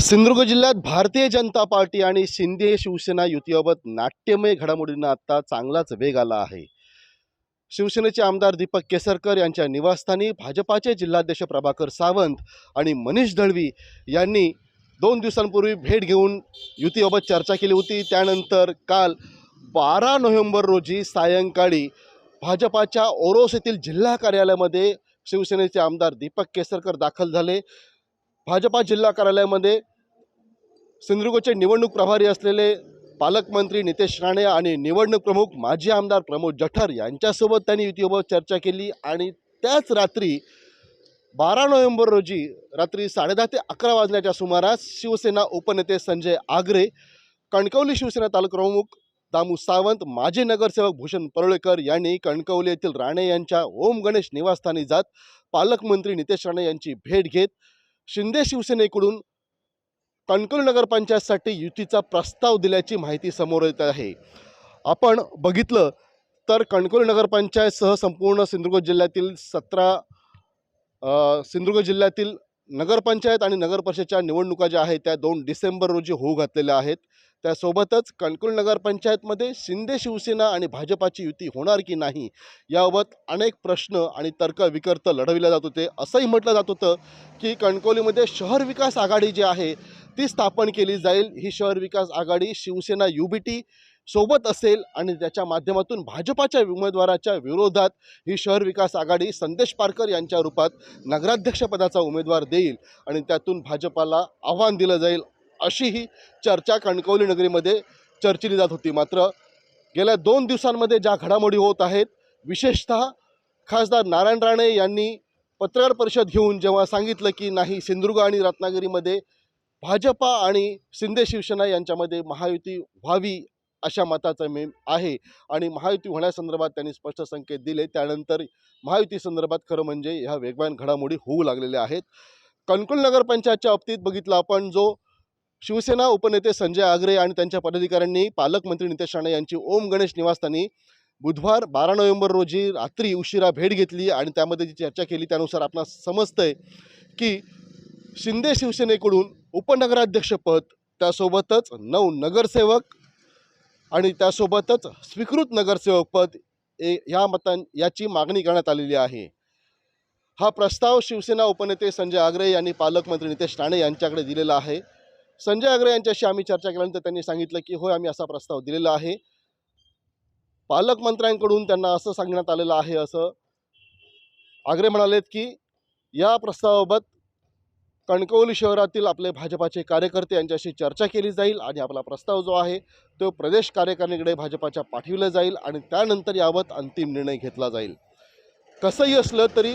सिंधुदुर्ग जिल्ह्यात भारतीय जनता पार्टी आणि शिंदे शिवसेना युतीबाबत नाट्यमय घडामोडींना आता चांगलाच वेग आला आहे. शिवसेनेचे आमदार दीपक केसरकर यांच्या निवासस्थानी भाजपाचे जिल्हाध्यक्ष प्रभाकर सावंत आणि मनीष दळवी यांनी दोन दिवसांपूर्वी भेट घेऊन युतीबाबत चर्चा केली होती. त्यानंतर काल बारा नोव्हेंबर रोजी सायंकाळी भाजपाच्या ओरोस येथील जिल्हा कार्यालयामध्ये शिवसेनेचे आमदार दीपक केसरकर दाखल झाले. भाजपा जिल्हा कार्यालयामध्ये सिंधुदुर्गचे निवडणूक प्रभारी असलेले पालकमंत्री नितेश राणे आणि निवडणूक प्रमुख माजी आमदार प्रमोद जठर यांच्यासोबत त्यांनी युतीबाबत चर्चा केली आणि त्याच रात्री बारा नोव्हेंबर रोजी रात्री साडेदहा ते अकरा वाजण्याच्या सुमारास शिवसेना उपनेते संजय आगरे कणकवली शिवसेना तालुकाप्रमुख दामू सावंत माजी नगरसेवक भूषण परुळेकर यांनी कणकवली येथील राणे यांच्या ओम गणेश निवासस्थानी जात पालकमंत्री नितेश राणे यांची भेट घेत शिंदे शिवसेनेकडून कणकवली नगरपंचायतसाठी युतीचा प्रस्ताव दिल्याची माहिती समोर येत आहे. आपण बघितलं तर कणकवली नगरपंचायतसह संपूर्ण सिंधुदुर्ग जिल्ह्यातील सतरा सिंधुदुर्ग जिल्ह्यातील नगरपंचायत आणि नगरपरिषदच्या निवडणुका ज्या आहेत त्या दोन डिसेंबर रोजी होऊ घातलेल्या आहेत. त्यासोबतच कणकुल नगरपंचायतमध्ये शिंदे शिवसेना आणि भाजपाची युती होणार की नाही याबाबत अनेक प्रश्न आणि तर्क विकर्त लढविले जात होते. असंही म्हटलं जात होतं की कणकवलीमध्ये शहर विकास आघाडी जी आहे ती स्थापन केली जाईल. ही Shahar Vikas Aghadi Shiv Sena U B T सोबत असेल आणि त्याच्या माध्यमातून भाजपाच्या उमेदवाराच्या विरोधात ही शहर विकास आघाडी संदेश पारकर यांच्या रूपात नगराध्यक्षपदाचा उमेदवार देईल आणि त्यातून भाजपाला आव्हान दिलं जाईल अशी ही चर्चा कणकवली नगरीमध्ये चर्चिली जात होती. मात्र गेल्या दोन दिवसांमध्ये ज्या घडामोडी होत आहेत विशेषतः खासदार नारायण राणे यांनी पत्रकार परिषद घेऊन जेव्हा सांगितलं की नाही सिंधुदुर्ग आणि रत्नागिरीमध्ये भाजपा आणि शिंदे शिवसेना यांच्यामध्ये महायुती व्हावी अशा मताचा मेम आहे. आणि महायुती होण्यासंदर्भात त्यांनी स्पष्ट संकेत दिले. त्यानंतर महायुती संदर्भात खरं म्हणजे ह्या वेगवान घडामोडी होऊ लागलेल्या आहेत. कणकुल नगरपंचायतच्या बाबतीत बघितलं आपण जो शिवसेना उपनेते संजय आगरे आणि त्यांच्या पदाधिकाऱ्यांनी पालकमंत्री नितेश राणे यांची ओम गणेश निवासस्थानी बुधवार बारा नोव्हेंबर रोजी रात्री उशिरा भेट घेतली आणि त्यामध्ये जी चर्चा केली त्यानुसार आपणास समजतंय की शिंदे शिवसेनेकडून उपनगराध्यक्षपद त्यासोबतच नऊ नगरसेवक आणि त्यासोबतच स्वीकृत नगरसेवक पद ए ह्या मतां याची मागणी करण्यात आलेली आहे. हा प्रस्ताव शिवसेना उपनेते संजय आगरे यांनी पालकमंत्री नितेश राणे यांच्याकडे दिलेला आहे. संजय आगरे यांच्याशी आम्ही चर्चा केल्यानंतर त्यांनी सांगितलं की होय आम्ही असा प्रस्ताव दिलेला आहे. पालकमंत्र्यांकडून त्यांना असं सांगण्यात आलेलं आहे असं आगरे म्हणालेत की या प्रस्तावाबाबत कणकवली शहरातील आपले भाजपाचे कार्यकर्ते यांच्याशी चर्चा केली जाईल आणि आपला प्रस्ताव जो आहे तो प्रदेश कार्यकारिणीकडे भाजपाच्या पाठविला जाईल आणि त्यानंतर याबाबत अंतिम निर्णय घेतला जाईल. कसंही असलं तरी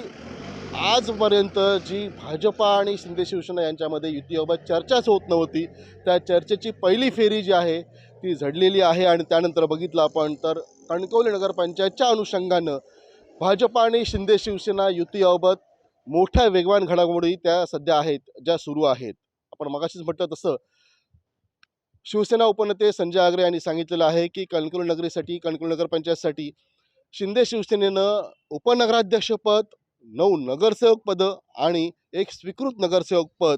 आजपर्यंत जी भाजपा आणि शिंदे शिवसेना यांच्यामध्ये युतीबाबत चर्चाच होत नव्हती त्या चर्चेची पहिली फेरी जी आहे ती झडलेली आहे आणि त्यानंतर बघितलं आपण तर कणकवली नगरपंचायतच्या अनुषंगानं भाजपा आणि शिंदे शिवसेना युतीबाबत मोठ्या वेगवान घडामोडी त्या सध्या आहेत ज्या सुरू आहेत. आपण मगाशीच म्हटलं तसं शिवसेना उपनेते संजय आगरे यांनी सांगितलेलं आहे की कणकवली नगरीसाठी कणकवली नगरपंचायतसाठी शिंदे शिवसेनेनं उपनगराध्यक्षपद नऊ नगरसेवक पदं आणि एक स्वीकृत नगरसेवक पद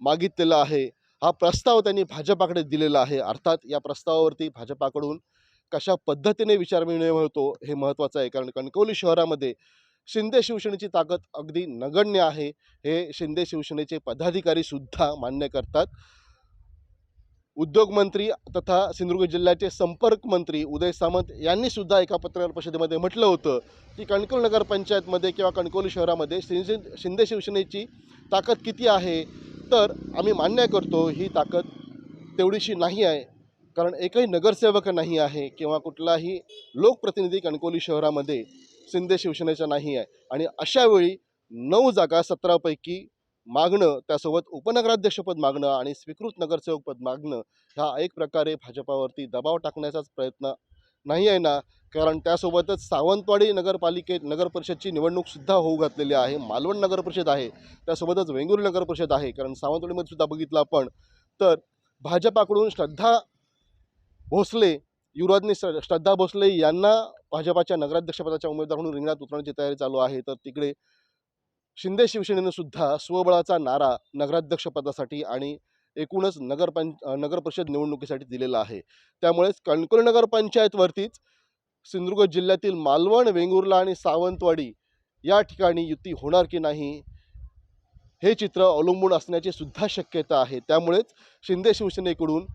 मागितलेलं आहे. हा प्रस्ताव त्यांनी भाजपाकडे दिलेला आहे. अर्थात या प्रस्तावावरती भाजपाकडून कशा पद्धतीने विचारविनिमय होतो हे महत्त्वाचं आहे. कारण कणकवली शहरामध्ये शिंदे शिवसेनेची ताकद अगदी नगण्य आहे. हे शिंदे शिवसेनेचे पदाधिकारी सुद्धा मान्य करतात. उद्योगमंत्री तथा सिंधुदुर्ग जिल्ह्याचे संपर्क मंत्री उदय सामंत यांनी सुद्धा एका पत्रकार परिषदेमध्ये म्हटलं होतं की कणकोल नगरपंचायतमध्ये किंवा कणकोली शहरामध्ये शिंदे शिंदे शिवसेनेची ताकद किती आहे? तर आम्ही मान्य करतो ही ताकद तेवढीशी नाही आहे. कारण एकही नगरसेवक नाही आहे किंवा कुठलाही लोकप्रतिनिधी कणकोली शहरामध्ये. शिंदे शिवसेनेचा नाही आहे. आणि अशावेळी नऊ जागा सतरापैकी मागणं त्यासोबत उपनगराध्यक्षपद मागणं आणि स्वीकृत नगरसेवकपद मागणं हा एक प्रकारे भाजपावरती दबाव टाकण्याचाच प्रयत्न नाही आहे ना. कारण त्यासोबतच सावंतवाडी नगरपालिकेत नगरपरिषदची निवडणूकसुद्धा होऊ घातलेली आहे. मालवण नगरपरिषद आहे. त्यासोबतच वेंगुर्ली नगरपरिषद आहे. कारण सावंतवाडीमध्ये सुद्धा बघितलं आपण. तर भाजपाकडून श्रद्धा भोसले युवराजनी श्रद्धा भोसले यांना भाजपाच्या नगराध्यक्षपदाच्या उमेदवार म्हणून रिंगणात उतरण्याची तयारी चालू आहे. तर तिकडे शिंदे शिवसेनेनं सुद्धा स्वबळाचा नारा नगराध्यक्षपदासाठी आणि एकूणच नगरपंच नगरपरिषद निवडणुकीसाठी दिलेला आहे. त्यामुळेच कणकवली नगरपंचायतवरतीच सिंधुदुर्ग जिल्ह्यातील मालवण वेंगुर्ला आणि सावंतवाडी या ठिकाणी युती होणार की नाही हे चित्र अवलंबून असण्याची सुद्धा शक्यता आहे. त्यामुळेच शिंदे शिवसेनेकडून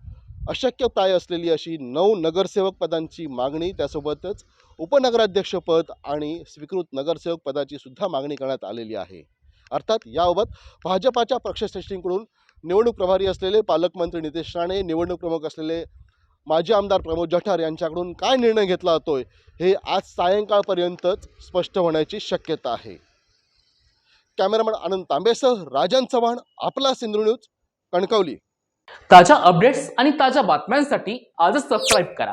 अशक्य प्राय असलेली अशी नऊ नगरसेवक पदांची मागणी त्यासोबतच उपनगराध्यक्षपद आणि स्वीकृत नगरसेवक पदाची सुद्धा मागणी करण्यात आलेली आहे. अर्थात याबाबत भाजपाच्या पक्षश्रेष्ठींकडून निवडणूक प्रभारी असलेले पालकमंत्री नितेश राणे निवडणूक प्रमुख असलेले माजी आमदार प्रमोद जठार यांच्याकडून काय निर्णय घेतला जातोय हे आज सायंकाळपर्यंतच स्पष्ट होण्याची शक्यता आहे. कॅमेरामॅन आनंद तांबेसह राजन चव्हाण आपला सिंधू न्यूज कणकवली. ताज्या अपडेट्स आणि ताज्या बातम्यांसाठी आजच सबस्क्राईब करा.